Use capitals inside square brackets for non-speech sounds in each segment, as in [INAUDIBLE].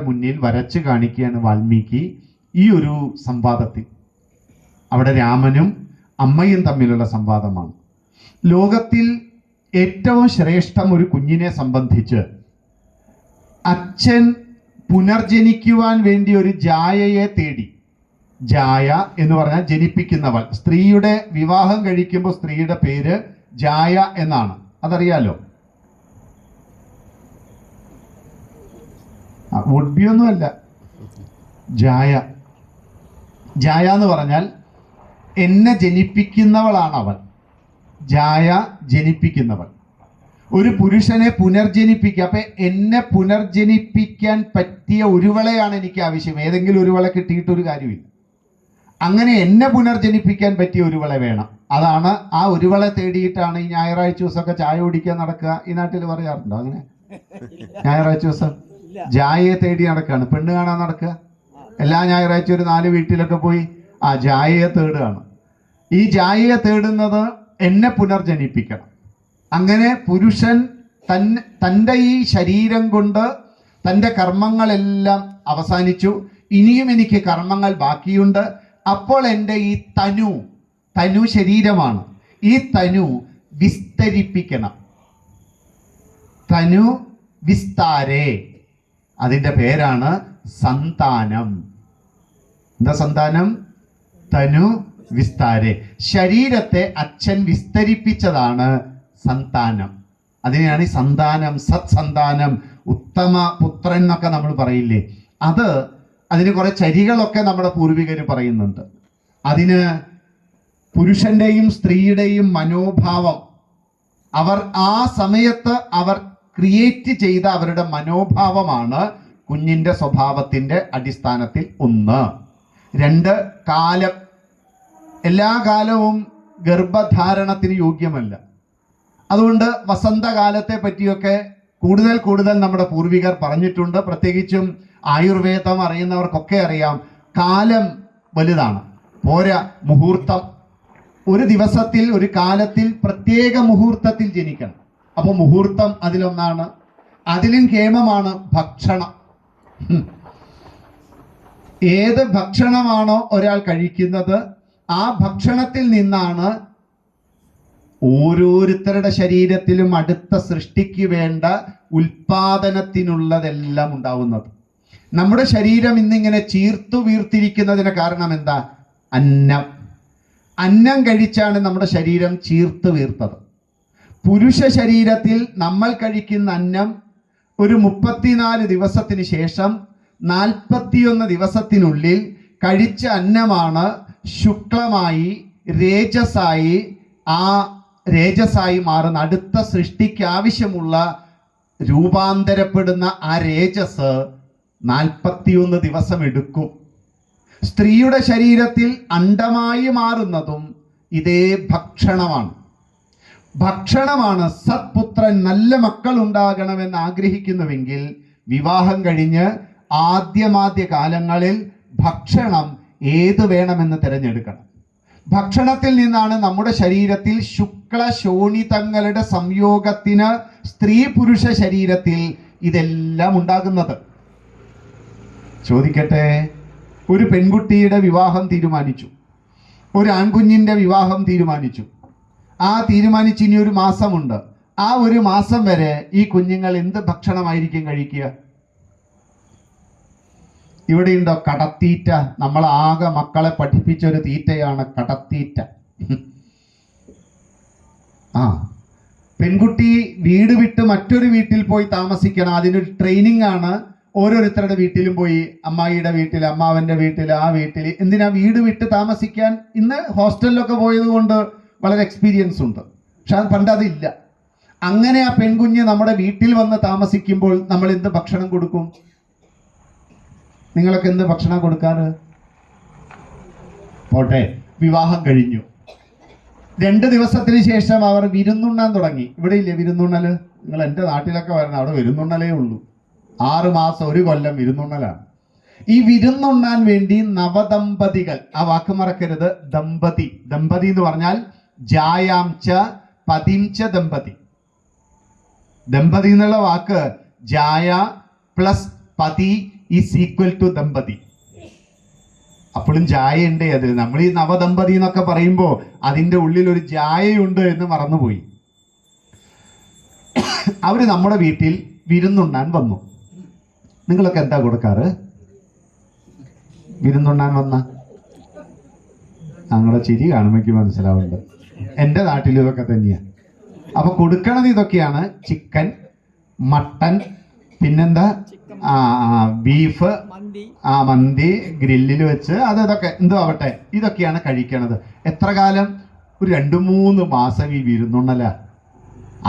മുന്നിൽ വരച്ചു കാണിക്കുകയാണ് വാൽമീകി ഈ ഒരു സംവാദത്തിൽ. അവിടെ രാമനും അമ്മയും തമ്മിലുള്ള സംവാദമാണ്. ലോകത്തിൽ ഏറ്റവും ശ്രേഷ്ഠം ഒരു കുഞ്ഞിനെ സംബന്ധിച്ച് അച്ഛൻ പുനർജനിക്കുവാൻ വേണ്ടി ഒരു ജായയെ തേടി ജായ എന്ന് പറഞ്ഞാൽ ജനിപ്പിക്കുന്നവൾ. സ്ത്രീയുടെ വിവാഹം കഴിക്കുമ്പോൾ സ്ത്രീയുടെ പേര് ജായ എന്നാണ്. അതറിയാലോ? വുഡ് ബി ഒന്നുമല്ല ജായ. ജായ എന്ന് പറഞ്ഞാൽ എന്നെ ജനിപ്പിക്കുന്നവളാണ് അവൾ ജായ ജനിപ്പിക്കുന്നവൾ. ഒരു പുരുഷനെ പുനർജനിപ്പിക്കുക. അപ്പൊ എന്നെ പുനർജനിപ്പിക്കാൻ പറ്റിയ ഒരുവളെയാണ് എനിക്ക് ആവശ്യം. ഏതെങ്കിലും ഒരുവളെ കിട്ടിയിട്ടൊരു കാര്യമില്ല. അങ്ങനെ എന്നെ പുനർജനിപ്പിക്കാൻ പറ്റിയ ഒരുവളെ വേണം. അതാണ് ആ ഒരുവളെ തേടിയിട്ടാണ് ഈ ഞായറാഴ്ച ദിവസമൊക്കെ ചായ കുടിക്കാൻ നടക്കുക ഈ നാട്ടിൽ പറയാറുണ്ടോ? അങ്ങനെ? ഞായറാഴ്ച ദിവസം? ജായയെ തേടി നടക്കുകയാണ് പെണ്ണ് കാണാൻ നടക്കുക. എല്ലാ ഞായറാഴ്ച ഒരു നാല് വീട്ടിലൊക്കെ പോയി ആ ജായയെ തേടുകയാണ്. ഈ ജായയെ തേടുന്നത് എന്നെ പുനർജനിപ്പിക്കണം. അങ്ങനെ പുരുഷൻ തൻ തന്റെ ഈ ശരീരം കൊണ്ട് തന്റെ കർമ്മങ്ങളെല്ലാം അവസാനിച്ചു. ഇനിയും എനിക്ക് കർമ്മങ്ങൾ ബാക്കിയുണ്ട്. അപ്പോൾ എന്റെ ഈ തനു തനു ശരീരമാണ്. ഈ തനു വിസ്തരിപ്പിക്കണം. തനു വിസ്താരേ. അതിന്റെ പേരാണ് സന്താനം. എന്താ സന്താനം? തനു വിസ്താരെ. ശരീരത്തെ അച്ഛൻ വിസ്തരിപ്പിച്ചതാണ് സന്താനം. അതിനെയാണ് ഈ സന്താനം സത്സന്താനം ഉത്തമ പുത്രൻ എന്നൊക്കെ നമ്മൾ പറയില്ലേ. അത് അതിന് കുറെ ചരികളൊക്കെ നമ്മുടെ പൂർവികർ പറയുന്നുണ്ട്. അതിന് പുരുഷന്റെയും സ്ത്രീയുടെയും മനോഭാവം. അവർ ആ സമയത്ത് അവർ ക്രിയേറ്റ് ചെയ്ത അവരുടെ മനോഭാവമാണ് കുഞ്ഞിന്റെ സ്വഭാവത്തിന്റെ അടിസ്ഥാനത്തിൽ ഒന്ന്. രണ്ട് കാലം. എല്ലാ കാലവും ഗർഭധാരണത്തിന് യോഗ്യമല്ല. അതുകൊണ്ട് വസന്തകാലത്തെ പറ്റിയൊക്കെ കൂടുതൽ കൂടുതൽ നമ്മുടെ പൂർവികർ പറഞ്ഞിട്ടുണ്ട്. പ്രത്യേകിച്ചും ആയുർവേദം അറിയുന്നവർക്കൊക്കെ അറിയാം. കാലം വലുതാണ്. പോരാ മുഹൂർത്തം. ഒരു ദിവസത്തിൽ ഒരു കാലത്തിൽ പ്രത്യേക മുഹൂർത്തത്തിൽ ജനിക്കണം. അപ്പോൾ മുഹൂർത്തം അതിലൊന്നാണ്. അതിലും കേമമാണ് ഭക്ഷണം. ഏത് ഭക്ഷണമാണോ ഒരാൾ കഴിക്കുന്നത് ആ ഭക്ഷണത്തിൽ നിന്നാണ് ഓരോരുത്തരുടെ ശരീരത്തിലും അടുത്ത സൃഷ്ടിക്ക് വേണ്ട ഉൽപാദനത്തിനുള്ളതെല്ലാം ഉണ്ടാവുന്നത്. നമ്മുടെ ശരീരം ഇന്നിങ്ങനെ ചീർത്തു വീർത്തിരിക്കുന്നതിന് കാരണം എന്താ? അന്നം. അന്നം കഴിച്ചാണ് നമ്മുടെ ശരീരം ചീർത്തു വീർത്തത്. പുരുഷ ശരീരത്തിൽ നമ്മൾ കഴിക്കുന്ന അന്നം ഒരു മുപ്പത്തിനാല് ദിവസത്തിന് ശേഷം നാൽപ്പത്തിയൊന്ന് ദിവസത്തിനുള്ളിൽ കഴിച്ച അന്നമാണ് ശുക്ലമായി രേജസായി ആ രേജസായി മാറുന്ന അടുത്ത സൃഷ്ടിക്ക് ആവശ്യമുള്ള രൂപാന്തരപ്പെടുന്ന ആ രേജസ് നാൽപ്പത്തിയൊന്ന് ദിവസം എടുക്കും. സ്ത്രീയുടെ ശരീരത്തിൽ അണ്ടമായി മാറുന്നതും ഇതേ ഭക്ഷണമാണ്. ഭക്ഷണമാണ് സത്പുത്രൻ നല്ല മക്കൾ ഉണ്ടാകണമെന്ന് ആഗ്രഹിക്കുന്നുവെങ്കിൽ വിവാഹം കഴിഞ്ഞ് ആദ്യമാദ്യ കാലങ്ങളിൽ ഭക്ഷണം ഏത് വേണമെന്ന് തിരഞ്ഞെടുക്കണം. ഭക്ഷണത്തിൽ നിന്നാണ് നമ്മുടെ ശരീരത്തിൽ ശുക്ല ശോണിതങ്ങളുടെ സംയോഗത്തിന് സ്ത്രീ പുരുഷ ശരീരത്തിൽ ഇതെല്ലാം ഉണ്ടാകുന്നത്. ചോദിക്കട്ടെ ഒരു പെൺകുട്ടിയുടെ വിവാഹം തീരുമാനിച്ചു. ഒരു ആൺകുഞ്ഞിന്റെ വിവാഹം തീരുമാനിച്ചു. ആ തീരുമാനിച്ച് ഇനി ഒരു മാസമുണ്ട്. ആ ഒരു മാസം വരെ ഈ കുഞ്ഞുങ്ങൾ എന്ത് ഭക്ഷണമായിരിക്കും കഴിക്കുക? ഇവിടെയുണ്ടോ കടത്തീറ്റ? നമ്മൾ ആകെ മക്കളെ പഠിപ്പിച്ച ഒരു തീറ്റയാണ് കടത്തീറ്റ. ആ. പെൺകുട്ടി വീട് വിട്ട് മറ്റൊരു വീട്ടിൽ പോയി താമസിക്കണം. അതിനൊരു ട്രെയിനിങ് ആണ് ഓരോരുത്തരുടെ വീട്ടിലും പോയി. അമ്മായിയുടെ വീട്ടിൽ അമ്മാവന്റെ വീട്ടിൽ ആ വീട്ടിൽ. എന്തിനാ വീട് വിട്ട് താമസിക്കാൻ? ഇന്ന് ഹോസ്റ്റലിലൊക്കെ പോയത് കൊണ്ട് വളരെ എക്സ്പീരിയൻസ് ഉണ്ട്. പക്ഷെ അത് പണ്ട് അതില്ല അങ്ങനെ ആ പെൺകുഞ്ഞ് നമ്മുടെ വീട്ടിൽ വന്ന് താമസിക്കുമ്പോൾ നമ്മൾ എന്ത് ഭക്ഷണം കൊടുക്കും? നിങ്ങളൊക്കെ എന്ത് ഭക്ഷണം കൊടുക്കാറ്? പോട്ടെ വിവാഹം കഴിഞ്ഞു. രണ്ട് ദിവസത്തിന് ശേഷം അവർ വിരുന്നുണ്ണാൻ തുടങ്ങി. ഇവിടെ ഇല്ലേ വിരുന്നുണ്ണൽ? നിങ്ങൾ എന്റെ നാട്ടിലൊക്കെ വരണം അവിടെ വിരുന്നുണ്ണലേ ഉള്ളൂ. ആറ് മാസം ഒരു കൊല്ലം വിരുന്നുണ്ണലാണ്. ഈ വിരുന്നുണ്ണാൻ വേണ്ടി നവദമ്പതികൾ ആ വാക്ക് മറക്കരുത് ദമ്പതി. ദമ്പതി എന്ന് പറഞ്ഞാൽ ജായാംച ച ദമ്പതി. ദമ്പതി എന്നുള്ള വാക്ക് ജായ പ്ലസ് പതി ഈസ് ഈക്വൽ ടു ദമ്പതി. അപ്പോഴും ജായ ഉണ്ട് അത് നമ്മൾ ഈ നവദമ്പതി എന്നൊക്കെ പറയുമ്പോൾ അതിന്റെ ഉള്ളിൽ ഒരു ജായയുണ്ട് എന്ന് മറന്നുപോയി. അവർ നമ്മുടെ വീട്ടിൽ വിരുന്നുണ്ണാൻ വന്നു. നിങ്ങളൊക്കെ എന്താ കൊടുക്കാറ്? വിരുന്നുണ്ണാൻ വന്ന? ഞങ്ങളുടെ ചിരി കാണുമ്പോഴേക്ക് മനസ്സിലാവുന്നുണ്ട്. എന്റെ നാട്ടിൽ ഇതൊക്കെ തന്നെയാണ് അപ്പൊ കൊടുക്കണത് ഇതൊക്കെയാണ് ചിക്കൻ മട്ടൻ പിന്നെന്താ? ബീഫ് ആ മന്തി ഗ്രില്ലിൽ വെച്ച് അത് ഇതൊക്കെ എന്തോ ആവട്ടെ ഇതൊക്കെയാണ് കഴിക്കണത്. എത്ര കാലം? ഒരു രണ്ട് മൂന്ന് മാസം ഈ വിരുന്നുണ്ണല.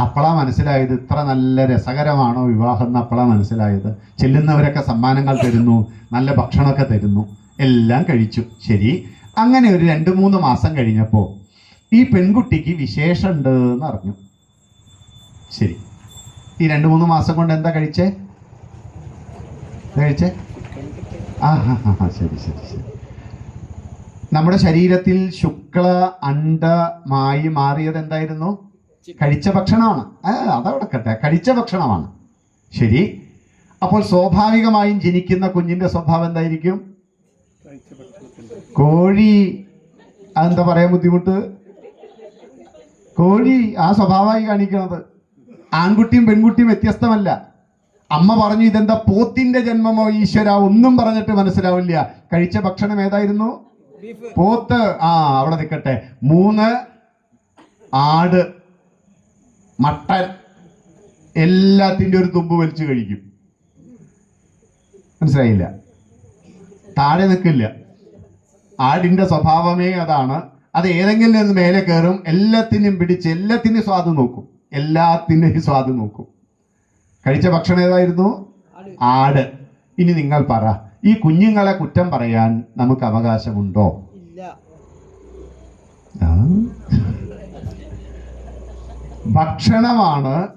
അപ്പളാ മനസ്സിലായത് ഇത്ര നല്ല രസകരമാണോ വിവാഹം എന്ന് അപ്പളാ മനസ്സിലായത്. ചെല്ലുന്നവരൊക്കെ സമ്മാനങ്ങൾ തരുന്നു നല്ല ഭക്ഷണമൊക്കെ തരുന്നു എല്ലാം കഴിച്ചു. ശരി. അങ്ങനെ ഒരു രണ്ട് മൂന്ന് മാസം കഴിഞ്ഞപ്പോൾ ഈ പെൺകുട്ടിക്ക് വിശേഷമുണ്ട് എന്ന് അറിഞ്ഞു ശരി. ഈ രണ്ട് മൂന്ന് മാസം കൊണ്ട് എന്താ കഴിച്ചേ? കഴിച്ചേ? ആ ഹാ ഹാ ശരി ശരി ശരി. നമ്മുടെ ശരീരത്തിൽ ശുക്ല അണ്ടമായി മാറിയത് എന്തായിരുന്നു? കഴിച്ച ഭക്ഷണമാണ്. ആ അതവിടെ കട്ടെ കഴിച്ച ഭക്ഷണമാണ്. ശരി. അപ്പോൾ സ്വാഭാവികമായും ജനിക്കുന്ന കുഞ്ഞിന്റെ സ്വഭാവം എന്തായിരിക്കും? കോഴി. അതെന്താ പറയാൻ ബുദ്ധിമുട്ട്? കോഴി ആ സ്വഭാവമായി കാണിക്കുന്നത്. ആൺകുട്ടിയും പെൺകുട്ടിയും വ്യത്യസ്തമല്ല. അമ്മ പറഞ്ഞു ഇതെന്താ പോത്തിന്റെ ജന്മമോ ഈശ്വര? ഒന്നും പറഞ്ഞിട്ട് മനസ്സിലാവില്ല. കഴിച്ച ഭക്ഷണം ഏതായിരുന്നു? പോത്ത്. ആ അവിടെ നിൽക്കട്ടെ. മൂന്ന് ആട് മട്ടൻ. എല്ലാത്തിന്റെ ഒരു തുമ്പ് വലിച്ചു കഴിക്കും. മനസ്സിലായില്ല? താഴെ നിൽക്കില്ല. ആടിന്റെ സ്വഭാവമേ അതാണ്. അത് ഏതെങ്കിലും നിന്ന് മേലെ കയറും എല്ലാത്തിനും പിടിച്ച് എല്ലാത്തിനും സ്വാദ് നോക്കും. എല്ലാത്തിന്റെയും സ്വാദ് നോക്കും. കഴിച്ച ഭക്ഷണം ഏതായിരുന്നു? ആട്. ഇനി നിങ്ങൾ പറ ഈ കുഞ്ഞുങ്ങളെ കുറ്റം പറയാൻ നമുക്ക് അവകാശമുണ്ടോ? ഭക്ഷണമാണ്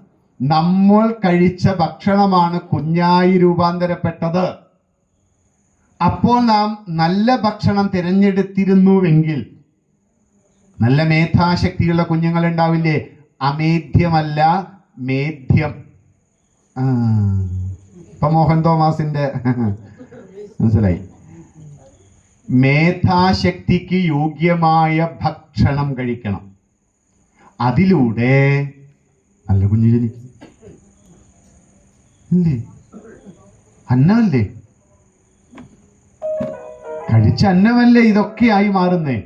നമ്മൾ കഴിച്ച ഭക്ഷണമാണ് കുഞ്ഞായി രൂപാന്തരപ്പെട്ടത്. അപ്പോൾ നാം നല്ല ഭക്ഷണം തിരഞ്ഞെടുത്തിരുന്നുവെങ്കിൽ നല്ല മേധാശക്തിയുള്ള കുഞ്ഞുങ്ങൾ ഉണ്ടാവില്ലേ അമേധ്യമല്ല മേധ്യം. ഇപ്പൊ മോഹൻ തോമാസിന്റെ [LAUGHS] മനസ്സിലായി. മേധാശക്തിക്ക് യോഗ്യമായ ഭക്ഷണം കഴിക്കണം. അതിലൂടെ നല്ല കുഞ്ഞു ജനിക്കും അന്നമല്ലേ? കഴിച്ച അന്നമല്ലേ ഇതൊക്കെയായി മാറുന്നേ?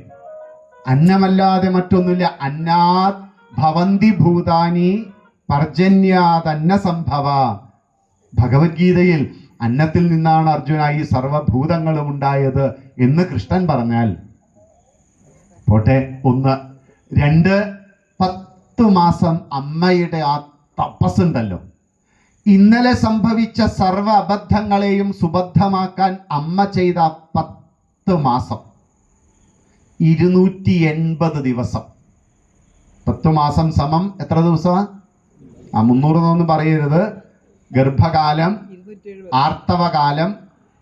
അന്നമല്ലാതെ മറ്റൊന്നുമില്ല. അന്നാത് ഭവന്തി ഭൂതാനി പർജന്യാതന്ന സംഭവ. ഭഗവത്ഗീതയിൽ അന്നത്തിൽ നിന്നാണ് അർജുന ഈ സർവഭൂതങ്ങളും ഉണ്ടായത് എന്ന് കൃഷ്ണൻ പറഞ്ഞാൽ പോട്ടെ ഒന്ന് രണ്ട് പത്ത് മാസം അമ്മയുടെ ആ തപസ്സുണ്ടല്ലോ. ഇന്നലെ സംഭവിച്ച സർവ അബദ്ധങ്ങളെയും സുബദ്ധമാക്കാൻ അമ്മ ചെയ്ത പത്ത് മാസം. ഇരുന്നൂറ്റി എൺപത് ദിവസം. പത്ത് മാസം സമം എത്ര ദിവസമാണ് ആ മുന്നൂറ് എന്നൊന്നും പറയരുത്. ഗർഭകാലം ആർത്തവകാലം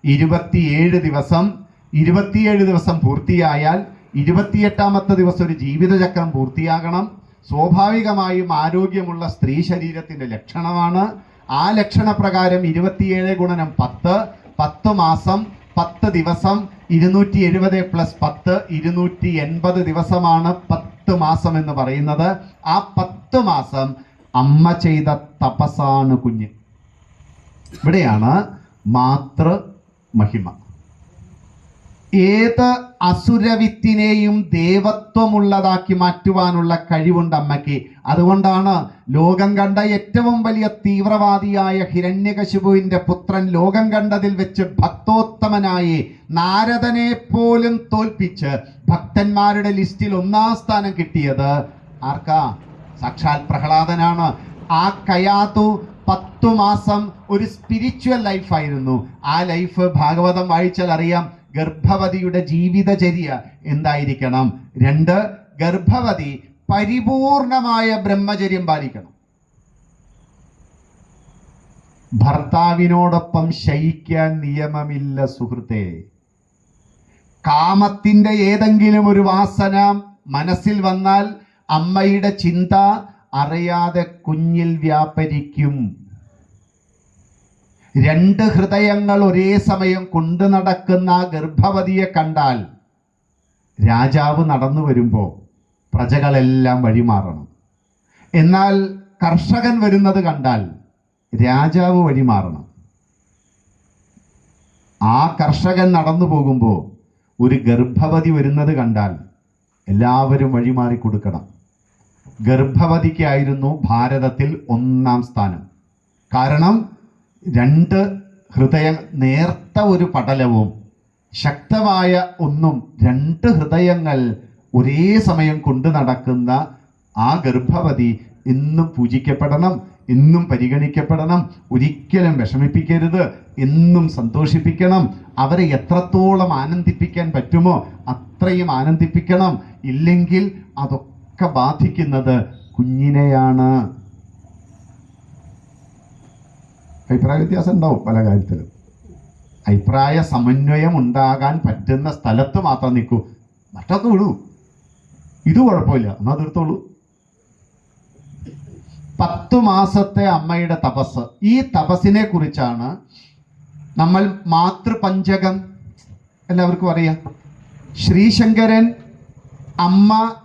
ഇരുപത്തിയേഴ് ദിവസം. ഇരുപത്തിയേഴ് ദിവസം പൂർത്തിയായാൽ ഇരുപത്തിയെട്ടാമത്തെ ദിവസം ഒരു ജീവിതചക്രം പൂർത്തിയാകണം. സ്വാഭാവികമായും ആരോഗ്യമുള്ള സ്ത്രീ ശരീരത്തിന്റെ ലക്ഷണമാണ്. ആ ലക്ഷണപ്രകാരം ഇരുപത്തിയേഴ് ഗുണനം പത്ത്. പത്ത് മാസം പത്ത് ദിവസം ഇരുന്നൂറ്റി എഴുപത് പ്ലസ് പത്ത് ഇരുന്നൂറ്റി എൺപത് ദിവസമാണ് പത്ത് മാസം എന്ന് പറയുന്നത്. ആ പത്ത് മാസം അമ്മ ചെയ്ത തപസാണ് കുഞ്ഞ്. ഇവിടെയാണ് മാതൃ മഹിമ ഏത് അസുരവിത്തിനെയും ദേവത്വമുള്ളതാക്കി മാറ്റുവാനുള്ള കഴിവുണ്ട് അമ്മയ്ക്ക്. അതുകൊണ്ടാണ് ലോകം കണ്ട ഏറ്റവും വലിയ തീവ്രവാദിയായ ഹിരണ്യകശിപുവിന്റെ പുത്രൻ ലോകം കണ്ടതിൽ വെച്ച് ഭക്തോത്തമനായി നാരദനെ പോലും തോൽപ്പിച്ച് ഭക്തന്മാരുടെ ലിസ്റ്റിൽ ഒന്നാം സ്ഥാനം കിട്ടിയത് ആർക്കാ? സാക്ഷാൽ പ്രഹ്ലാദനാണ്. ആ കയാതു പത്തു മാസം ഒരു സ്പിരിച്വൽ ലൈഫായിരുന്നു ആ ലൈഫ് ഭാഗവതം വായിച്ചാൽ അറിയാം. ഗർഭവതിയുടെ ജീവിതചര്യ എന്തായിരിക്കണം? രണ്ട് ഗർഭവതി പരിപൂർണമായ ബ്രഹ്മചര്യം പാലിക്കണം. ഭർത്താവിനോടൊപ്പം ശയിക്കാൻ നിയമമില്ല സുഹൃത്തെ. കാമത്തിന്റെ ഏതെങ്കിലും ഒരു വാസന മനസ്സിൽ വന്നാൽ അമ്മയുടെ ചിന്ത അറിയാതെ കുഞ്ഞിൽ വ്യാപരിക്കും. രണ്ട് ഹൃദയങ്ങൾ ഒരേ സമയം കൊണ്ടു നടക്കുന്ന ഗർഭവതിയെ കണ്ടാൽ രാജാവ് നടന്നു വരുമ്പോൾ പ്രജകളെല്ലാം വഴിമാറണം. എന്നാൽ കർഷകൻ വരുന്നത് കണ്ടാൽ രാജാവ് വഴിമാറണം. ആ കർഷകൻ നടന്നു പോകുമ്പോൾ ഒരു ഗർഭവതി വരുന്നത് കണ്ടാൽ എല്ലാവരും വഴിമാറി കൊടുക്കണം. ഗർഭവതിക്കായിരുന്നു ഭാരതത്തിൽ ഒന്നാം സ്ഥാനം. കാരണം രണ്ട് ഹൃദയം നേർത്ത ഒരു പടലവും ശക്തമായ ഒന്നും രണ്ട് ഹൃദയങ്ങൾ ഒരേ സമയം കൊണ്ടു നടക്കുന്ന ആ ഗർഭവതി എന്നും പൂജിക്കപ്പെടണം എന്നും പരിഗണിക്കപ്പെടണം. ഒരിക്കലും വിഷമിപ്പിക്കരുത് എന്നും സന്തോഷിപ്പിക്കണം. അവരെ എത്രത്തോളം ആനന്ദിപ്പിക്കാൻ പറ്റുമോ അത്രയും ആനന്ദിപ്പിക്കണം. ഇല്ലെങ്കിൽ അതൊക്കെ ബാധിക്കുന്നത് കുഞ്ഞിനെയാണ്. അഭിപ്രായ വ്യത്യാസം ഉണ്ടാവും പല കാര്യത്തിലും. അഭിപ്രായ സമന്വയം ഉണ്ടാകാൻ പറ്റുന്ന സ്ഥലത്ത് മാത്രം നിൽക്കൂ. മറ്റൊന്ന് വിടൂ. ഇത് കുഴപ്പമില്ല. എന്നാ തീർത്തോളൂ. പത്തു മാസത്തെ അമ്മയുടെ തപസ്. ഈ തപസ്സിനെ കുറിച്ചാണ് നമ്മൾ മാതൃപഞ്ചകം എല്ലാവർക്കും അറിയാം. ശ്രീശങ്കരൻ അമ്മ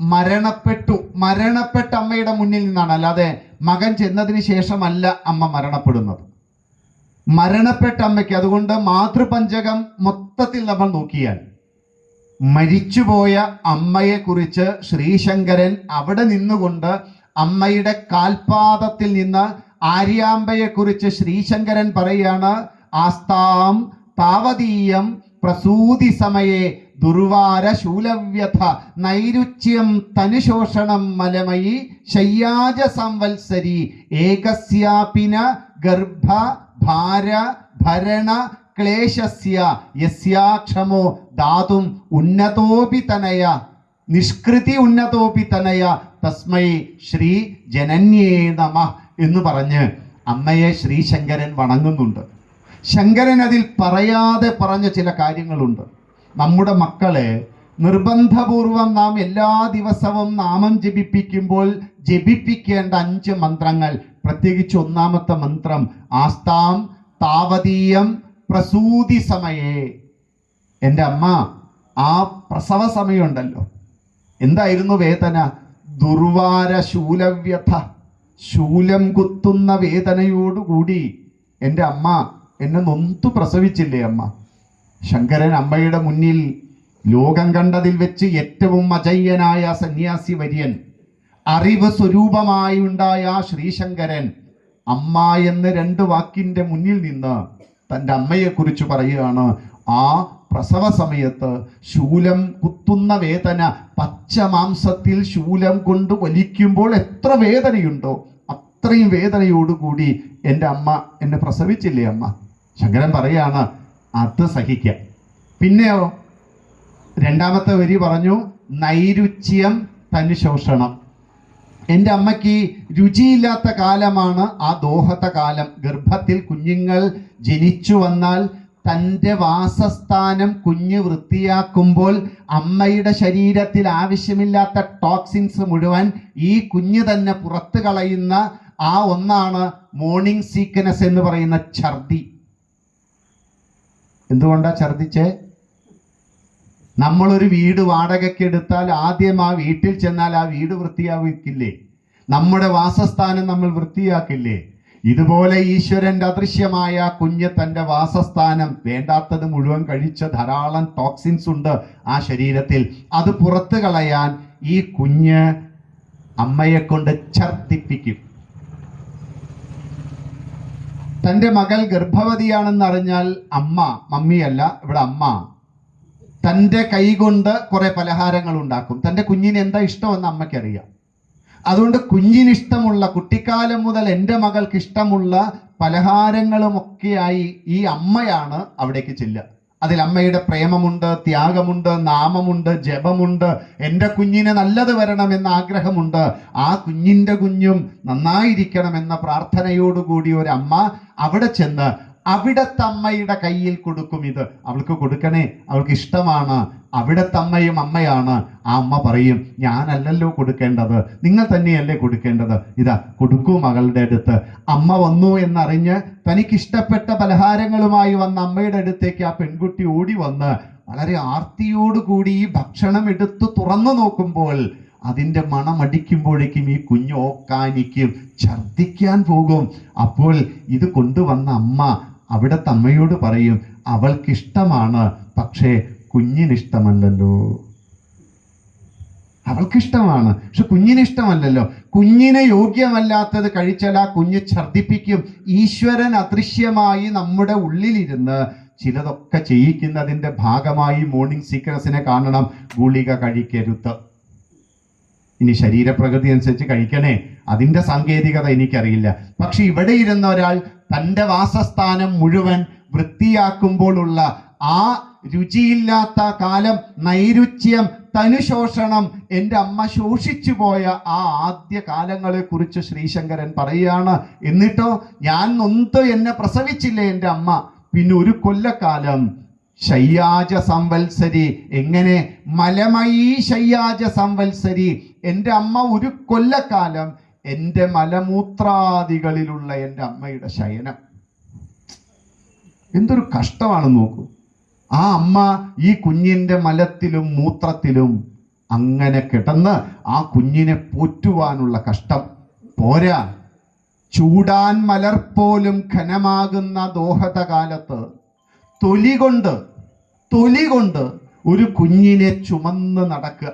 മരണപ്പെട്ടു. മരണപ്പെട്ട അമ്മയുടെ മുന്നിൽ നിന്നാണ്. അല്ലാതെ മകൻ ചെന്നതിന് ശേഷമല്ല അമ്മ മരണപ്പെടുന്നത്. മരണപ്പെട്ട അമ്മയ്ക്ക് അതുകൊണ്ട് മാതൃപഞ്ചകം മൊത്തത്തിൽ നമ്മൾ നോക്കിയാൽ മരിച്ചുപോയ അമ്മയെക്കുറിച്ച് ശ്രീശങ്കരൻ അവിടെ നിന്നുകൊണ്ട് അമ്മയുടെ കാൽപാദത്തിൽ നിന്ന് ആര്യാമ്പയെക്കുറിച്ച് ശ്രീശങ്കരൻ പറയാണ് ആസ്താം താവതീയം പ്രസൂതി സമയെ ദുർവാര ശൂലവ്യഥ നൈരുച്യം തനുശോഷണം മലമയി ശയ്യാജ സംവത്സരി ഏകസ്യാപിന ഗർഭ ഭാര ഭരണ ക്ലേശസ്യ യസ്യാക്ഷമോ ദാതും ഉന്നതോപി തനയ നിഷ്കൃതി ഉന്നതോപി തനയ തസ്മൈ ശ്രീ ജനന്യേ നമ എന്ന് പറഞ്ഞ് അമ്മയെ ശ്രീശങ്കരൻ വണങ്ങുന്നുണ്ട്. ശങ്കരൻ അതിൽ പറയാതെ പറഞ്ഞ ചില കാര്യങ്ങളുണ്ട്. നമ്മുടെ മക്കളെ നിർബന്ധപൂർവം നാം എല്ലാ ദിവസവും നാമം ജപിപ്പിക്കുമ്പോൾ ജപിപ്പിക്കേണ്ട അഞ്ച് മന്ത്രങ്ങൾ. പ്രത്യേകിച്ച് ഒന്നാമത്തെ മന്ത്രം ആസ്താം താവതീയം പ്രസൂതി സമയേ. എന്റെ അമ്മ ആ പ്രസവ സമയമുണ്ടല്ലോ. എന്തായിരുന്നു വേദന? ദുർവാര ശൂലവ്യഥ. ശൂലം കുത്തുന്ന വേദനയോടുകൂടി എന്റെ അമ്മ എന്നെ നൊന്തു പ്രസവിച്ചില്ലേ അമ്മ? ശങ്കരൻ അമ്മയുടെ മുന്നിൽ ലോകം കണ്ടതിൽ വെച്ച് ഏറ്റവും അജയ്യനായ സന്യാസി വര്യൻ അറിവ് സ്വരൂപമായി ഉണ്ടായ ശ്രീശങ്കരൻ അമ്മ എന്ന് രണ്ട് വാക്കിന്റെ മുന്നിൽ നിന്ന് തന്റെ അമ്മയെക്കുറിച്ച് പറയുകയാണ്. ആ പ്രസവ സമയത്ത് ശൂലം കുത്തുന്ന വേദന പച്ച മാംസത്തിൽ ശൂലം കൊണ്ട് വലിക്കുമ്പോൾ എത്ര വേദനയുണ്ടോ അത്രയും വേദനയോടുകൂടി എന്റെ അമ്മ എന്നെ പ്രസവിച്ചില്ലേ അമ്മ? ശങ്കരൻ പറയാണ് അത് സഹിക്കാം. പിന്നെയോ രണ്ടാമത്തെ വരി പറഞ്ഞു നൈരുച്യം തനുശോഷണം എന്റെ അമ്മയ്ക്ക് രുചിയില്ലാത്ത കാലമാണ് ആ ദോഹത്തെ കാലം. ഗർഭത്തിൽ കുഞ്ഞുങ്ങൾ ജനിച്ചു വന്നാൽ തന്റെ വാസസ്ഥാനം കുഞ്ഞ് വൃത്തിയാക്കുമ്പോൾ അമ്മയുടെ ശരീരത്തിൽ ആവശ്യമില്ലാത്ത ടോക്സിൻസ് മുഴുവൻ ഈ കുഞ്ഞ് തന്നെ പുറത്തു കളയുന്ന ആ ഒന്നാണ് മോർണിംഗ് സീക്വനസ് എന്ന് പറയുന്ന ഛർദി. എന്തുകൊണ്ടാ ഛർദിച്ചേ? നമ്മളൊരു വീട് വാടകയ്ക്ക് എടുത്താൽ ആദ്യം ആ വീട്ടിൽ ചെന്നാൽ ആ വീട് വൃത്തിയാക്കില്ലേ നമ്മുടെ വാസസ്ഥാനം നമ്മൾ വൃത്തിയാക്കില്ലേ? ഇതുപോലെ ഈശ്വരന്റെ അദൃശ്യമായ കുഞ്ഞ് തന്റെ വാസസ്ഥാനം വേണ്ടാത്തത് മുഴുവൻ കഴിച്ച ധാരാളം ടോക്സിൻസ് ഉണ്ട് ആ ശരീരത്തിൽ. അത് പുറത്തു കളയാൻ ഈ കുഞ്ഞ് അമ്മയെ കൊണ്ട് ഛർദിപ്പിക്കും. തന്റെ മകൾ ഗർഭവതിയാണെന്ന് അറിഞ്ഞാൽ അമ്മ മമ്മിയല്ല ഇവിടെ അമ്മ. തന്റെ കൈകൊണ്ട് കുറെ പലഹാരങ്ങൾ ഉണ്ടാക്കും തന്റെ കുഞ്ഞിന് എന്താ ഇഷ്ടമെന്ന് അമ്മയ്ക്കറിയാം. അതുകൊണ്ട് കുഞ്ഞിനിഷ്ടമുള്ള കുട്ടിക്കാലം മുതൽ എന്റെ മകൾക്ക് ഇഷ്ടമുള്ള പലഹാരങ്ങളുമൊക്കെയായി ഈ അമ്മയാണ് അവിടേക്ക് ചെല്ലുക. അതിൽ അമ്മയുടെ പ്രേമമുണ്ട് ത്യാഗമുണ്ട് നാമമുണ്ട് ജപമുണ്ട്. എന്റെ കുഞ്ഞിന് നല്ലത് വരണമെന്ന ആഗ്രഹമുണ്ട്. ആ കുഞ്ഞിന്റെ കുഞ്ഞും നന്നായിരിക്കണമെന്ന പ്രാർത്ഥനയോടുകൂടി ഒരു അമ്മ അവിടെ ചെന്ന് അവിടത്തെ അമ്മയുടെ കയ്യിൽ കൊടുക്കും ഇത്. അവൾക്ക് കൊടുക്കണേ അവൾക്ക് ഇഷ്ടമാണ്. അവിടുത്തെ അമ്മയും അമ്മയാണ്. ആ അമ്മ പറയും ഞാനല്ലല്ലോ കൊടുക്കേണ്ടത്. നിങ്ങൾ തന്നെയല്ലേ കൊടുക്കേണ്ടത്. ഇതാ കൊടുക്കൂ മകളുടെ അടുത്ത്. അമ്മ വന്നു എന്നറിഞ്ഞ് തനിക്കിഷ്ടപ്പെട്ട പലഹാരങ്ങളുമായി വന്ന അമ്മയുടെ അടുത്തേക്ക് ആ പെൺകുട്ടി ഓടി വന്ന് വളരെ ആർത്തിയോടുകൂടി ഈ ഭക്ഷണം എടുത്തു തുറന്നു നോക്കുമ്പോൾ അതിന്റെ മണം അടിക്കുമ്പോഴേക്കും ഈ കുഞ്ഞ് ഓക്കാനിക്കും ഛർദിക്കാൻ പോകും. അപ്പോൾ ഇത് കൊണ്ടുവന്ന അമ്മ അവിടെ തമ്മയോട് പറയും അവൾക്കിഷ്ടമാണ്. പക്ഷേ കുഞ്ഞിനിഷ്ടമല്ലല്ലോ. അവൾക്കിഷ്ടമാണ് പക്ഷെ കുഞ്ഞിന് ഇഷ്ടമല്ലല്ലോ കുഞ്ഞിന് യോഗ്യമല്ലാത്തത് കഴിച്ചാൽ ആ കുഞ്ഞ് ഛർദിപ്പിക്കും ഈശ്വരൻ അദൃശ്യമായി നമ്മുടെ ഉള്ളിലിരുന്ന് ചിലതൊക്കെ ചെയ്യിക്കുന്നതിന്റെ ഭാഗമായി മോർണിംഗ് സീക്രസിനെ കാണണം. ഗുളിക കഴിക്കരുത്. ഇനി ശരീരപ്രകൃതി അനുസരിച്ച് കഴിക്കണേ. അതിന്റെ സാങ്കേതികത എനിക്കറിയില്ല. പക്ഷെ ഇവിടെ ഇരുന്ന ഒരാൾ തന്റെ വാസസ്ഥാനം മുഴുവൻ വൃത്തിയാക്കുമ്പോഴുള്ള ആ രുചിയില്ലാത്ത കാലം നൈരുച്യം തനുശോഷണം എന്റെ അമ്മ ശോഷിച്ചു പോയ ആ ആദ്യ കാലങ്ങളെ കുറിച്ച് ശ്രീശങ്കരൻ പറയുകയാണ്. എന്നിട്ടോ ഞാൻ നൊന്ത് എന്നെ പ്രസവിച്ചില്ലേ എന്റെ അമ്മ? പിന്നെ ഒരു കൊല്ലക്കാലം ശയ്യാജ സംവത്സരി. എങ്ങനെ? മലമയീ ശയ്യാജ സംവത്സരി. എന്റെ അമ്മ ഒരു കൊല്ലക്കാലം എന്റെ മലമൂത്രാദികളിലുള്ള എന്റെ അമ്മയുടെ ശയനം. എന്തൊരു കഷ്ടമാണ് നോക്കൂ. ആ അമ്മ ഈ കുഞ്ഞിന്റെ മലത്തിലും മൂത്രത്തിലും അങ്ങനെ കിടന്ന് ആ കുഞ്ഞിനെ പോറ്റുവാനുള്ള കഷ്ടം. പോരാ. ചൂടാൻ മലർപ്പോലും ഘനമാകുന്ന ദോഹത കാലത്ത് തൊലി കൊണ്ട് തൊലി കൊണ്ട് ഒരു കുഞ്ഞിനെ ചുമന്ന് നടക്കുക.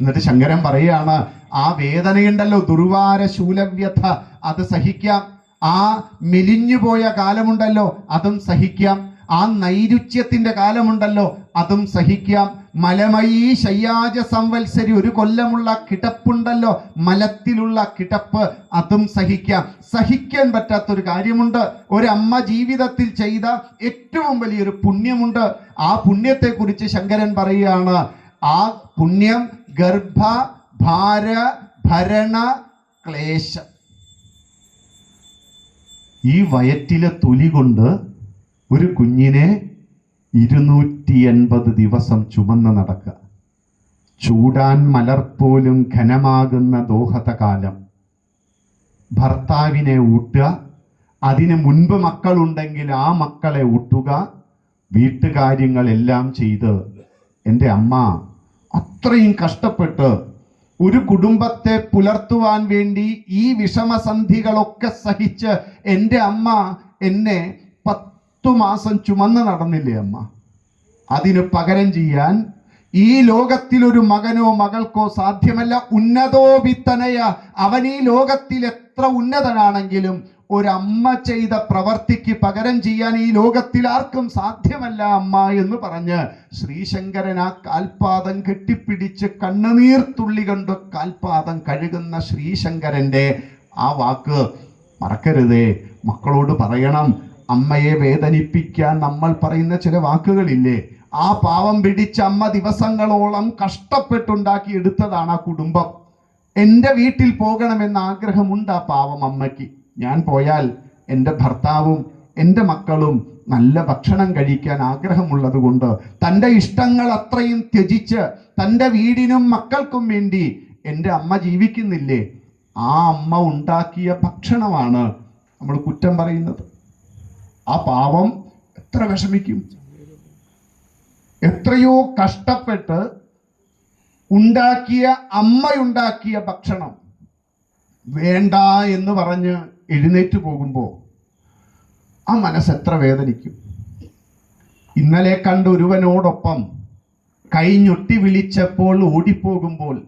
എന്നിട്ട് ശങ്കരൻ പറയുകയാണ് ആ വേദനയുണ്ടല്ലോ ദുർവാര ശൂലവ്യഥ അത് സഹിക്കാം. ആ മെലിഞ്ഞുപോയ കാലമുണ്ടല്ലോ അതും സഹിക്കാം. ആ നൈരുച്യത്തിന്റെ കാലമുണ്ടല്ലോ അതും സഹിക്കാം. മലമയീ ശയ്യാജ സംവത്സരി ഒരു കൊല്ലമുള്ള കിടപ്പുണ്ടല്ലോ മലത്തിലുള്ള കിടപ്പ് അതും സഹിക്കാം. സഹിക്കാൻ പറ്റാത്തൊരു കാര്യമുണ്ട്. ഒരമ്മ ജീവിതത്തിൽ ചെയ്ത ഏറ്റവും വലിയൊരു പുണ്യമുണ്ട്. ആ പുണ്യത്തെക്കുറിച്ച് ശങ്കരൻ പറയുകയാണ് ആ പുണ്യം ഗർഭ ഭാര ഭരണ ക്ലേശം. ഈ വയറ്റിലെ തൊലി കൊണ്ട് ഒരു കുഞ്ഞിനെ ഇരുന്നൂറ്റി എൺപത് ദിവസം ചുമന്ന് നടക്കുക. ചൂടാൻ മലർപ്പോലും ഘനമാകുന്ന ദോഹതകാലം. ഭർത്താവിനെ ഊട്ടുക. അതിന് മുൻപ് മക്കളുണ്ടെങ്കിൽ ആ മക്കളെ ഊട്ടുക. വീട്ടുകാര്യങ്ങളെല്ലാം ചെയ്ത് എന്റെ അമ്മ അത്രയും കഷ്ടപ്പെട്ട് ഒരു കുടുംബത്തെ പുലർത്തുവാൻ വേണ്ടി ഈ വിഷമസന്ധികളൊക്കെ സഹിച്ച് എന്റെ അമ്മ എന്നെ പത്തു മാസം ചുമന്ന് നടന്നില്ലേ അമ്മ? അതിന് പകരം ചെയ്യാൻ ഈ ലോകത്തിലൊരു മകനോ മകൾക്കോ സാധ്യമല്ല. ഉന്നതോ വിത്തനയ. അവൻ ഈ ലോകത്തിൽ എത്ര ഉന്നതനാണെങ്കിലും ഒരമ്മ ചെയ്ത പ്രവർത്തിക്ക് പകരം ചെയ്യാൻ ഈ ലോകത്തിൽ ആർക്കും സാധ്യമല്ല അമ്മ എന്ന് പറഞ്ഞ് ശ്രീശങ്കരൻ ആ കാൽപാദം കെട്ടിപ്പിടിച്ച് കണ്ണുനീർ തുള്ളി കൊണ്ട് കാൽപാദം കഴുകുന്ന ശ്രീശങ്കരന്റെ ആ വാക്ക് മറക്കരുതേ. മക്കളോട് പറയണം. അമ്മയെ വേദനിപ്പിക്കാൻ നമ്മൾ പറയുന്ന ചില വാക്കുകളില്ലേ? ആ പാവം പിടിച്ച അമ്മ ദിവസങ്ങളോളം കഷ്ടപ്പെട്ടുണ്ടാക്കി എടുത്തതാണ് ആ കുടുംബം. എന്റെ വീട്ടിൽ പോകണമെന്ന ആഗ്രഹമുണ്ട് ആ പാവം അമ്മയ്ക്ക്. ഞാൻ പോയാൽ എന്റെ ഭർത്താവും എന്റെ മക്കളും നല്ല ഭക്ഷണം കഴിക്കാൻ ആഗ്രഹമുള്ളത് കൊണ്ട് തന്റെ ഇഷ്ടങ്ങൾ അത്രയും ത്യജിച്ച് തന്റെ വീടിനും മക്കൾക്കും വേണ്ടി എന്റെ അമ്മ ജീവിക്കുന്നില്ലേ? ആ അമ്മ ഉണ്ടാക്കിയ ഭക്ഷണമാണ് നമ്മൾ കുറ്റം പറയുന്നത്. ആ പാവം എത്ര വിഷമിക്കും. എത്രയോ കഷ്ടപ്പെട്ട് ഉണ്ടാക്കിയ അമ്മയുണ്ടാക്കിയ ഭക്ഷണം വേണ്ട എന്ന് പറഞ്ഞ് എഴുന്നേറ്റ് പോകുമ്പോൾ ആ മനസ്സ് എത്ര വേദനിക്കും. ഇന്നലെ കണ്ട ഒരുവനോടൊപ്പം കൈഞ്ഞൊട്ടി വിളിച്ചപ്പോൾ ഓടിപ്പോകുമ്പോൾ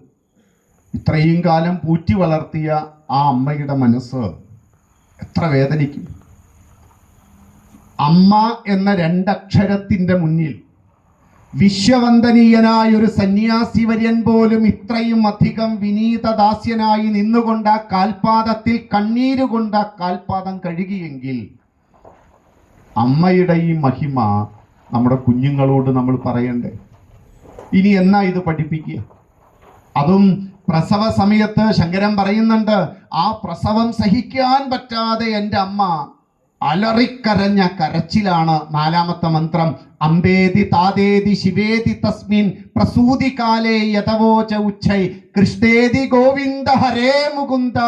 ഇത്രയും കാലം പൂറ്റി വളർത്തിയ ആ അമ്മയുടെ മനസ്സ് എത്ര വേദനിക്കും. അമ്മ എന്ന രണ്ടക്ഷരത്തിന്റെ മുന്നിൽ വിശ്വവന്ദനീയനായ ഒരു സന്യാസി വര്യൻ പോലും ഇത്രയും അധികം വിനീതദാസ്യനായി നിന്നുകൊണ്ട് ആ കാൽപാദത്തിൽ കണ്ണീരുകൊണ്ട് ആ കാൽപാദം കഴുകിയെങ്കിൽ അമ്മയുടെ ഈ മഹിമ നമ്മുടെ കുഞ്ഞുങ്ങളോട് നമ്മൾ പറയണ്ടേ? ഇനി എന്നാ ഇത് പഠിപ്പിക്കുക? അതും പ്രസവ സമയത്ത് ശങ്കരൻ പറയുന്നുണ്ട് ആ പ്രസവം സഹിക്കാൻ പറ്റാതെ എന്റെ അമ്മ അലറിക്കരഞ്ഞ കരച്ചിലാണ് നാലാമത്തെ മന്ത്രം. അമ്പേതി താതേതി ശിവേതി തസ്മിൻ പ്രസൂതി കാലേ യഥവോച ഉച്ചൈ കൃഷ്ണേതി ഗോവിന്ദ ഹരേ മുകുന്ദ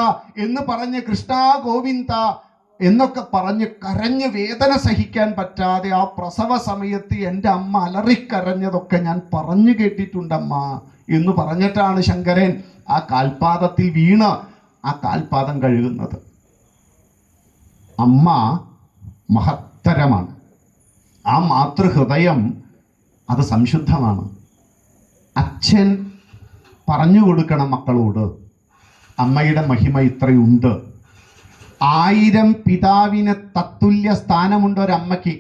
എന്ന് പറഞ്ഞ് കൃഷ്ണ ഗോവിന്ദ എന്നൊക്കെ പറഞ്ഞ് കരഞ്ഞ് വേദന സഹിക്കാൻ പറ്റാതെ ആ പ്രസവ സമയത്ത് എന്റെ അമ്മ അലറിക്കരഞ്ഞതൊക്കെ ഞാൻ പറഞ്ഞു കേട്ടിട്ടുണ്ടമ്മ എന്ന് പറഞ്ഞിട്ടാണ് ശങ്കരൻ ആ കാൽപാദത്തിൽ വീണ് ആ കാൽപാദം കഴുകുന്നത്. അമ്മ മഹത്തരമാണ്. ആ മാതൃഹൃദയം അത് സംശുദ്ധമാണ്. അച്ഛൻ പറഞ്ഞു കൊടുക്കണം മക്കളോട് അമ്മയുടെ മഹിമ ഇത്രയുണ്ട്. ആയിരം പിതാവിന് തത്തുല്യ സ്ഥാനമുണ്ട് ഒരമ്മയ്ക്ക്.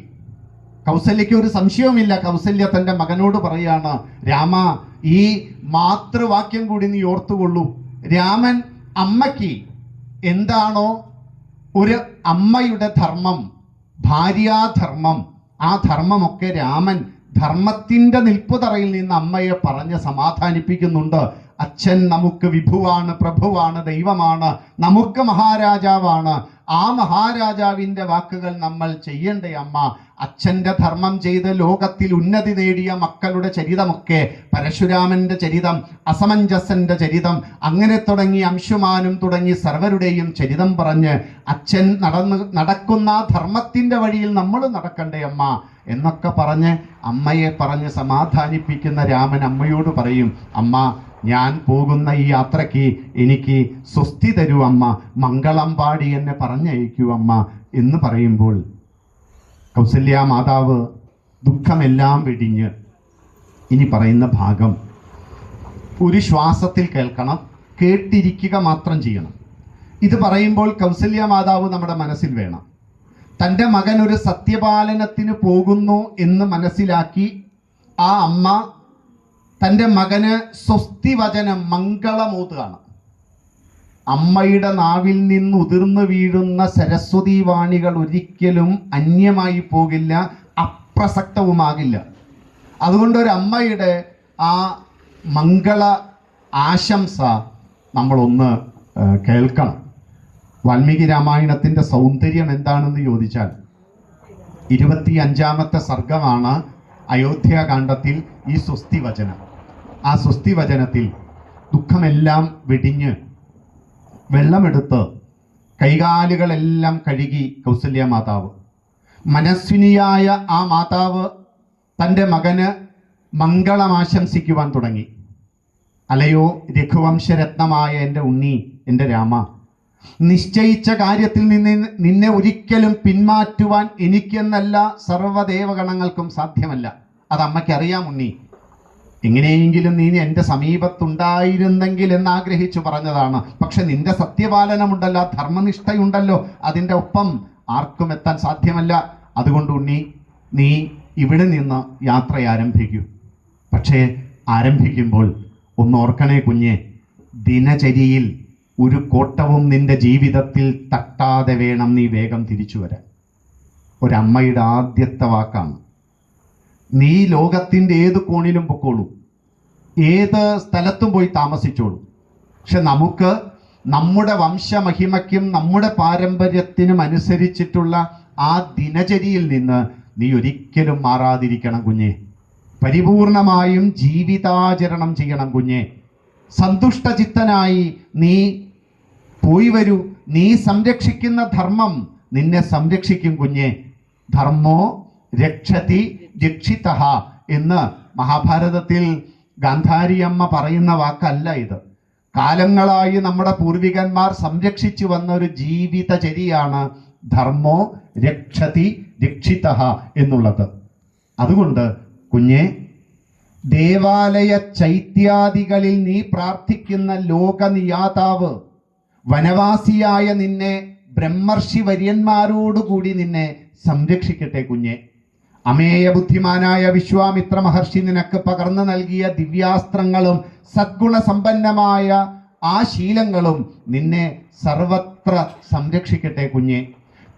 കൗസല്യയ്ക്ക് ഒരു സംശയവുമില്ല. കൗസല്യ തന്റെ മകനോട് പറയാണ് രാമ ഈ മാതൃവാക്യം കൂടി നീ ഓർത്തുകൊള്ളൂ. രാമൻ അമ്മയ്ക്ക് എന്താണോ ഒരു അമ്മയുടെ ധർമ്മം ഭാര്യാധർമ്മം ആ ധർമ്മമൊക്കെ രാമൻ ധർമ്മത്തിന്റെ നിൽപ്പുതറയിൽ നിന്ന് അമ്മയെ പറഞ്ഞ് സമാധാനിപ്പിക്കുന്നുണ്ട്. അച്ഛൻ നമുക്ക് വിഭുവാണ് പ്രഭുവാണ് ദൈവമാണ് നമുക്ക് മഹാരാജാവാണ് ആ മഹാരാജാവിന്റെ വാക്കുകൾ നമ്മൾ ചെയ്യണ്ടേ അമ്മ? അച്ഛന്റെ ധർമ്മം ചെയ്ത് ലോകത്തിൽ ഉന്നതി നേടിയ മക്കളുടെ ചരിതമൊക്കെ പരശുരാമന്റെ ചരിതം അസമഞ്ജസന്റെ ചരിതം അങ്ങനെ തുടങ്ങി അംശുമാനും തുടങ്ങി സർവരുടെയും ചരിതം പറഞ്ഞ് അച്ഛൻ നടന്ന് നടക്കുന്ന ധർമ്മത്തിന്റെ വഴിയിൽ നമ്മൾ നടക്കണ്ടേ അമ്മ? എന്നൊക്കെ പറഞ്ഞ് അമ്മയെ പറഞ്ഞ് സമാധാനിപ്പിക്കുന്ന രാമൻ അമ്മയോട് പറയും അമ്മ ഞാൻ പോകുന്ന ഈ യാത്രയ്ക്ക് എനിക്ക് സ്വസ്തി തരൂ അമ്മ. മംഗളം പാടി എന്നെ പറഞ്ഞയക്കൂ അമ്മ എന്ന് പറയുമ്പോൾ കൗസല്യ മാതാവ് ദുഃഖമെല്ലാം വെടിഞ്ഞ് ഇനി പറയുന്ന ഭാഗം ഒരു ശ്വാസത്തിൽ കേൾക്കണം കേട്ടിരിക്കുക മാത്രം ചെയ്യണം. ഇത് പറയുമ്പോൾ കൗസല്യ മാതാവ് നമ്മുടെ മനസ്സിൽ വേണം. തന്റെ മകൻ ഒരു സത്യപാലനത്തിന് പോകുന്നു എന്ന് മനസ്സിലാക്കി ആ അമ്മ തന്റെ മകന് സ്വസ്തി വചന മംഗളമൂതുകയാണ്. അമ്മയുടെ നാവിൽ നിന്ന് ഉതിർന്നു വീഴുന്ന സരസ്വതി വാണികൾ ഒരിക്കലും അന്യമായി പോകില്ല അപ്രസക്തവുമാകില്ല. അതുകൊണ്ട് ഒരു അമ്മയുടെ ആ മംഗള ആശംസ നമ്മളൊന്ന് കേൾക്കണം. വാൽമീകി രാമായണത്തിന്റെ സൗന്ദര്യം എന്താണെന്ന് ചോദിച്ചാൽ ഇരുപത്തി അഞ്ചാമത്തെ സർഗമാണ് അയോധ്യാകാന്ഡത്തിൽ ഈ സ്വസ്തി വചനം ആ സ്വസ്തി വചനത്തിൽ ദുഃഖമെല്ലാം വെടിഞ്ഞ് വെള്ളമെടുത്ത് കൈകാലുകളെല്ലാം കഴുകി കൗസല്യ മാതാവ്. മനസ്വിനിയായ ആ മാതാവ് തന്റെ മകന് മംഗളം ആശംസിക്കുവാൻ തുടങ്ങി. അലയോ രഘുവംശരത്നമായ എന്റെ ഉണ്ണി എന്റെ രാമ നിശ്ചയിച്ച കാര്യത്തിൽ നിന്ന് നിന്നെ ഒരിക്കലും പിന്മാറ്റുവാൻ എനിക്കെന്നല്ല സർവദേവഗണങ്ങൾക്കും സാധ്യമല്ല. അത് അമ്മയ്ക്കറിയാം ഉണ്ണി എങ്ങനെയെങ്കിലും നീ എന്റെ സമീപത്തുണ്ടായിരുന്നെങ്കിൽ എന്ന് ആഗ്രഹിച്ചു പറഞ്ഞതാണ്. പക്ഷെ നിന്റെ സത്യപാലനമുണ്ടല്ലോ ധർമ്മനിഷ്ഠയുണ്ടല്ലോ അതിന്റെ ഒപ്പം ആർക്കും എത്താൻ സാധ്യമല്ല. അതുകൊണ്ട് ഉണ്ണി നീ ഇവിടെ നിന്ന് യാത്ര ആരംഭിക്കൂ. പക്ഷേ ആരംഭിക്കുമ്പോൾ ഒന്ന് ഓർക്കണേ കുഞ്ഞെ ദിനചര്യയിൽ ഒരു കോട്ടവും നിന്റെ ജീവിതത്തിൽ തട്ടാതെ വേണം നീ വേഗം തിരിച്ചു വരാൻ. ഒരമ്മയുടെ ആദ്യത്തെ വാക്കാണ്. നീ ലോകത്തിന്റെ ഏത് കോണിലും പൊക്കോളൂ. ഏത് സ്ഥലത്തും പോയി താമസിച്ചോളൂ. പക്ഷെ നമുക്ക് നമ്മുടെ വംശമഹിമയ്ക്കും നമ്മുടെ പാരമ്പര്യത്തിനും അനുസരിച്ചിട്ടുള്ള ആ ദിനചര്യയിൽ നിന്ന് നീ ഒരിക്കലും മാറാതിരിക്കണം കുഞ്ഞെ. പരിപൂർണമായും ജീവിതാചരണം ചെയ്യണം കുഞ്ഞെ. സന്തുഷ്ടചിത്തനായി നീ പോയി വരൂ. നീ സംരക്ഷിക്കുന്ന ധർമ്മം നിന്നെ സംരക്ഷിക്കും കുഞ്ഞെ. ധർമ്മോ രക്ഷതി രക്ഷിത എന്ന് മഹാഭാരതത്തിൽ ഗാന്ധാരിയമ്മ പറയുന്ന വാക്കല്ല ഇത്. കാലങ്ങളായി നമ്മുടെ പൂർവികന്മാർ സംരക്ഷിച്ചു വന്ന ഒരു ജീവിതചര്യയാണ് ധർമ്മോ രക്ഷതി രക്ഷിത എന്നുള്ളത്. അതുകൊണ്ട് കുഞ്ഞെ ദേവാലയ ചൈത്യാദികളിൽ നീ പ്രാർത്ഥിക്കുന്ന ലോകനിയാതാവ് വനവാസിയായ നിന്നെ ബ്രഹ്മർഷി വര്യന്മാരോടുകൂടി നിന്നെ സംരക്ഷിക്കട്ടെ കുഞ്ഞെ. അമേയ ബുദ്ധിമാനായ വിശ്വാമിത്ര മഹർഷി നിനക്ക് പകർന്നു നൽകിയ ദിവ്യാസ്ത്രങ്ങളും സദ്ഗുണസമ്പന്നമായ ആ ശീലങ്ങളും നിന്നെ സർവത്ര സംരക്ഷിക്കട്ടെ കുഞ്ഞെ.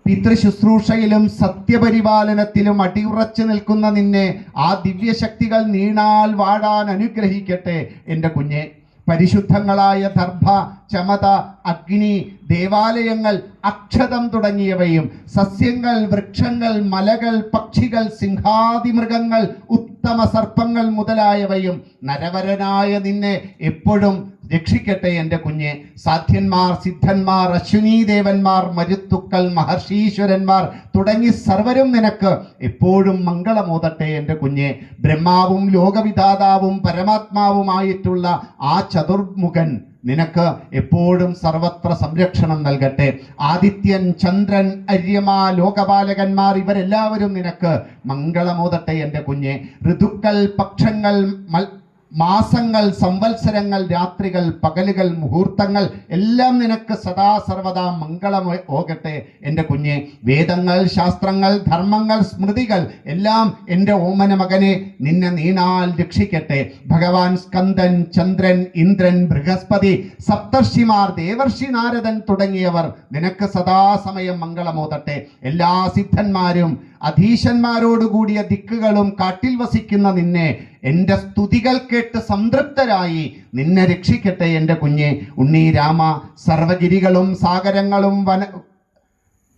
പിതൃശുശ്രൂഷയിലും സത്യപരിപാലനത്തിലും അടിയുറച്ചു നിൽക്കുന്ന നിന്നെ ആ ദിവ്യശക്തികൾ നീണാൽ വാടാൻ അനുഗ്രഹിക്കട്ടെ എന്റെ കുഞ്ഞെ. പരിശുദ്ധങ്ങളായ ദർഭ ചമത അഗ്നി ദേവാലയങ്ങൾ അക്ഷതം തുടങ്ങിയവയും സസ്യങ്ങൾ വൃക്ഷങ്ങൾ മലകൾ പക്ഷികൾ സിംഹാതിമൃഗങ്ങൾ ഉത്തമ സർപ്പങ്ങൾ മുതലായവയും നരവരനായ നിന്നെ എപ്പോഴും രക്ഷിക്കട്ടെ എന്റെ കുഞ്ഞ്. സാധ്യന്മാർ സിദ്ധന്മാർ അശ്വിനീദേവന്മാർ മരുത്തുക്കൾ മഹർഷീശ്വരന്മാർ തുടങ്ങി സർവരും നിനക്ക് എപ്പോഴും മംഗളമോതട്ടെ എന്റെ കുഞ്ഞ്. ബ്രഹ്മാവും ലോകവിധാതാവും പരമാത്മാവുമായിട്ടുള്ള ആ ചതുർമുഖൻ നിനക്ക് എപ്പോഴും സർവത്ര സംരക്ഷണം നൽകട്ടെ. ആദിത്യൻ ചന്ദ്രൻ അര്യമ ലോകപാലകന്മാർ ഇവരെല്ലാവരും നിനക്ക് മംഗളമോതട്ടെ എന്റെ കുഞ്ഞെ. ഋതുക്കൾ പക്ഷങ്ങൾ മൽ മാസങ്ങൾ സംവത്സരങ്ങൾ രാത്രികൾ പകലുകൾ മുഹൂർത്തങ്ങൾ എല്ലാം നിനക്ക് സദാ സർവദാ മംഗളം ഓകട്ടെ. എന്റെ കുഞ്ഞെ വേദങ്ങൾ ശാസ്ത്രങ്ങൾ ധർമ്മങ്ങൾ സ്മൃതികൾ എല്ലാം എന്റെ ഓമന മകനെ നിന്നെ നീണാൽ രക്ഷിക്കട്ടെ. ഭഗവാൻ സ്കന്ദൻ ചന്ദ്രൻ ഇന്ദ്രൻ ബൃഹസ്പതി സപ്തർഷിമാർ ദേവർഷി നാരദൻ തുടങ്ങിയവർ നിനക്ക് സദാസമയം മംഗളമോതട്ടെ. എല്ലാ സിദ്ധന്മാരും അധീശന്മാരോടുകൂടിയ ദിക്കുകളും കാട്ടിൽ വസിക്കുന്ന നിന്നെ എന്റെ സ്തുതികൾ കേട്ട് സംതൃപ്തരായി നിന്നെ രക്ഷിക്കട്ടെ എന്റെ കുഞ്ഞെ. ഉണ്ണി രാമ സർവഗിരികളും സാഗരങ്ങളും വന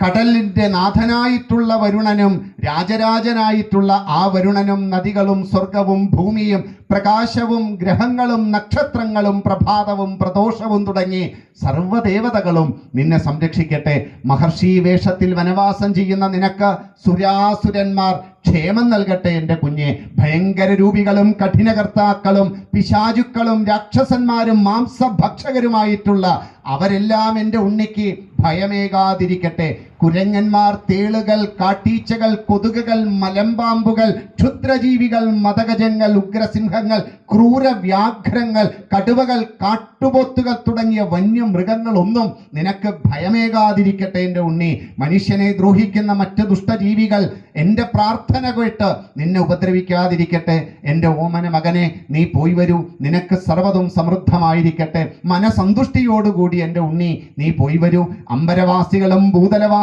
കടലിന്റെ നാഥനായിട്ടുള്ള വരുണനും രാജരാജനായിട്ടുള്ള ആ വരുണനും നദികളും സ്വർഗവും ഭൂമിയും പ്രകാശവും ഗ്രഹങ്ങളും നക്ഷത്രങ്ങളും പ്രഭാതവും പ്രദോഷവും തുടങ്ങി സർവദേവതകളും നിന്നെ സംരക്ഷിക്കട്ടെ. മഹർഷി വേഷത്തിൽ വനവാസം ചെയ്യുന്ന നിനക്ക് സുരാസുരന്മാർ ക്ഷേമം നൽകട്ടെ എന്റെ കുഞ്ഞെ. ഭയങ്കര രൂപികളും കഠിനകർത്താക്കളും പിശാചുക്കളും രാക്ഷസന്മാരും മാംസഭക്ഷകരുമായിട്ടുള്ള അവരെല്ലാം എന്റെ ഉണ്ണിക്ക് ഭയമേകാതിരിക്കട്ടെ. കുരങ്ങന്മാർ തേളുകൾ കാട്ടീച്ചകൾ കൊതുകുകൾ മലമ്പാമ്പുകൾ ക്ഷുദ്രജീവികൾ മതകജങ്ങൾ ഉഗ്രസിംഹങ്ങൾ ക്രൂരവ്യാഘ്രങ്ങൾ കടുവകൾ കാട്ടുപോത്തുകൾ തുടങ്ങിയ വന്യമൃഗങ്ങളൊന്നും നിനക്ക് ഭയമേകാതിരിക്കട്ടെ എന്റെ ഉണ്ണി. മനുഷ്യനെ ദ്രോഹിക്കുന്ന മറ്റ് ദുഷ്ടജീവികൾ എന്റെ പ്രാർത്ഥന കേട്ട് നിന്നെ ഉപദ്രവിക്കാതിരിക്കട്ടെ. എന്റെ ഓമന മകനെ നീ പോയി വരൂ. നിനക്ക് സർവതും സമൃദ്ധമായിരിക്കട്ടെ. മനസന്തുഷ്ടിയോടുകൂടി എന്റെ ഉണ്ണി നീ പോയി വരൂ. അമ്പരവാസികളും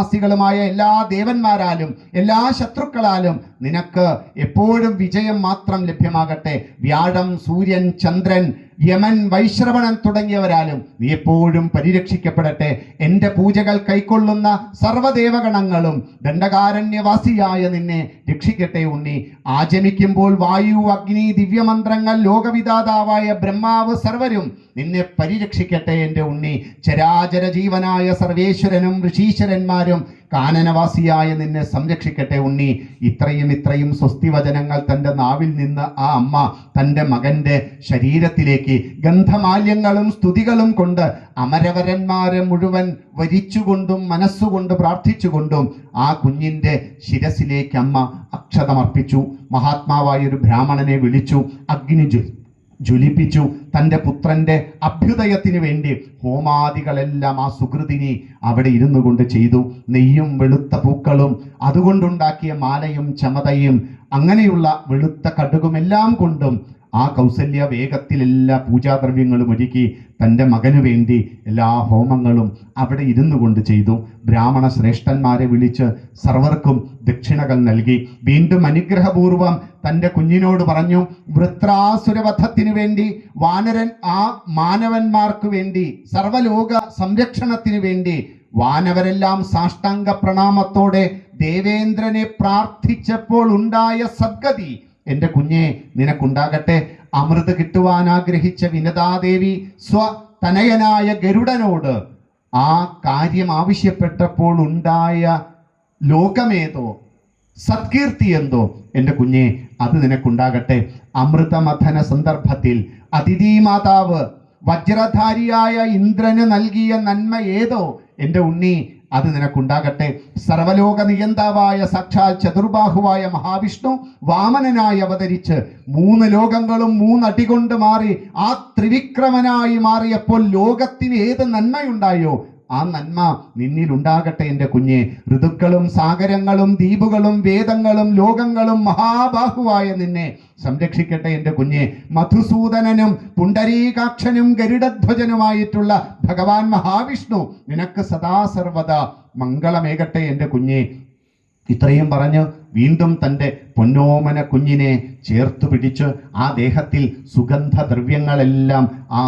ഭൂതലവാസികളുമായ എല്ലാ ദേവന്മാരാലും എല്ലാ ശത്രുക്കളാലും നിനക്ക് എപ്പോഴും വിജയം മാത്രം ലഭ്യമാകട്ടെ. വ്യാഴം സൂര്യൻ ചന്ദ്രൻ യമൻ വൈശ്രവണൻ തുടങ്ങിയവരാലും നീ എപ്പോഴും പരിരക്ഷിക്കപ്പെടട്ടെ. എന്റെ പൂജകൾ കൈക്കൊള്ളുന്ന സർവദേവഗണങ്ങളും ദണ്ഡകാരണ്യവാസിയായ നിന്നെ രക്ഷിക്കട്ടെ ഉണ്ണി. ആചമിക്കുമ്പോൾ വായു അഗ്നി ദിവ്യമന്ത്രങ്ങൾ ലോകവിദാതാവായ ബ്രഹ്മാവ് സർവരും നിന്നെ പരിരക്ഷിക്കട്ടെ എന്റെ ഉണ്ണി. ചരാചര ജീവനായ സർവേശ്വരനും ഋഷീശ്വരന്മാരും കാനനവാസിയായ നിന്നെ സംരക്ഷിക്കട്ടെ ഉണ്ണി. ഇത്രയും ഇത്രയും സ്വസ്തി വചനങ്ങൾ തന്റെ നാവിൽ നിന്ന് ആ അമ്മ തന്റെ മകന്റെ ശരീരത്തിലേക്ക് ഗന്ധമാല്യങ്ങളും സ്തുതികളും കൊണ്ട് അമരവരന്മാരെ മുഴുവൻ വരിച്ചുകൊണ്ടും മനസ്സുകൊണ്ട് പ്രാർത്ഥിച്ചുകൊണ്ടും ആ കുഞ്ഞിന്റെ ശിരസിലേക്ക് അമ്മ അക്ഷതമർപ്പിച്ചു. മഹാത്മാവായ ഒരു ബ്രാഹ്മണനെ വിളിച്ചു അഗ്നി ജ്വലി ജ്വലിപ്പിച്ചു. തന്റെ പുത്രന്റെ അഭ്യുദയത്തിന് വേണ്ടി ഹോമാദികളെല്ലാം ആ സുഹൃതിനി അവിടെ ഇരുന്നു കൊണ്ട് ചെയ്തു. നെയ്യും വെളുത്ത പൂക്കളും അതുകൊണ്ടുണ്ടാക്കിയ മാലയും ചമതയും അങ്ങനെയുള്ള വെളുത്ത കടുകുമെല്ലാം കൊണ്ടും ആ കൗസല്യ വേഗത്തിൽ എല്ലാ പൂജാദ്രവ്യങ്ങളും ഒരുക്കി തന്റെ മകനു വേണ്ടി എല്ലാ ഹോമങ്ങളും അവിടെ ഇരുന്നു കൊണ്ട് ചെയ്തു. ബ്രാഹ്മണ ശ്രേഷ്ഠന്മാരെ വിളിച്ച് സർവർക്കും ദക്ഷിണകൾ നൽകി. വീണ്ടും അനുഗ്രഹപൂർവം തന്റെ കുഞ്ഞിനോട് പറഞ്ഞു വൃത്രാസുരവധത്തിനു വേണ്ടി വാനരൻ ആ മാനവന്മാർക്ക് വേണ്ടി സർവലോക സംരക്ഷണത്തിനു വേണ്ടി വാനവരെല്ലാം സാഷ്ടാംഗ പ്രണാമത്തോടെ ദേവേന്ദ്രനെ പ്രാർത്ഥിച്ചപ്പോൾ ഉണ്ടായ സദ്ഗതി എന്റെ കുഞ്ഞെ നിനക്കുണ്ടാകട്ടെ അമൃത് കിട്ടുവാൻ ആഗ്രഹിച്ച വിനതാദേവി സ്വ തനയനായ ഗരുഡനോട് ആ കാര്യം ആവശ്യപ്പെട്ടപ്പോൾ ഉണ്ടായ ലോകമേതോ സത്കീർത്തി എന്തോ? എന്റെ കുഞ്ഞെ അത് നിനക്കുണ്ടാകട്ടെ. അമൃതമഥന സന്ദർഭത്തിൽ അതിഥി മാതാവ് വജ്രധാരിയായ ഇന്ദ്രന് നൽകിയ നന്മ ഏതോ? എന്റെ ഉണ്ണി അത് നിനക്കുണ്ടാകട്ടെ. സർവലോക നിയന്താവായ സാക്ഷാൽ ചതുർബാഹുവായ മഹാവിഷ്ണു വാമനനായി അവതരിച്ച് മൂന്ന് ലോകങ്ങളും മൂന്നടി കൊണ്ട് മാറി ആ ത്രിവിക്രമനായി മാറിയപ്പോൾ ലോകത്തിന് ഏത് നന്മയുണ്ടായോ ആ നന്മ നിന്നിൽ ഉണ്ടാകട്ടെ എന്റെ കുഞ്ഞെ. ഋതുക്കളും സാഗരങ്ങളും ദ്വീപുകളും വേദങ്ങളും ലോകങ്ങളും മഹാബാഹുവായ നിന്നെ സംരക്ഷിക്കട്ടെ എന്റെ കുഞ്ഞെ. മധുസൂദനനും പുണ്ടരീകാക്ഷനും ഗരുഡധ്വജനുമായിട്ടുള്ള ഭഗവാൻ മഹാവിഷ്ണു നിനക്ക് സദാ സർവദ മംഗളമേകട്ടെ എന്റെ കുഞ്ഞെ. ഇത്രയും പറഞ്ഞ് വീണ്ടും തന്റെ പൊന്നോമന കുഞ്ഞിനെ ചേർത്തു പിടിച്ച് ആ ദേഹത്തിൽ സുഗന്ധദ്രവ്യങ്ങളെല്ലാം ആ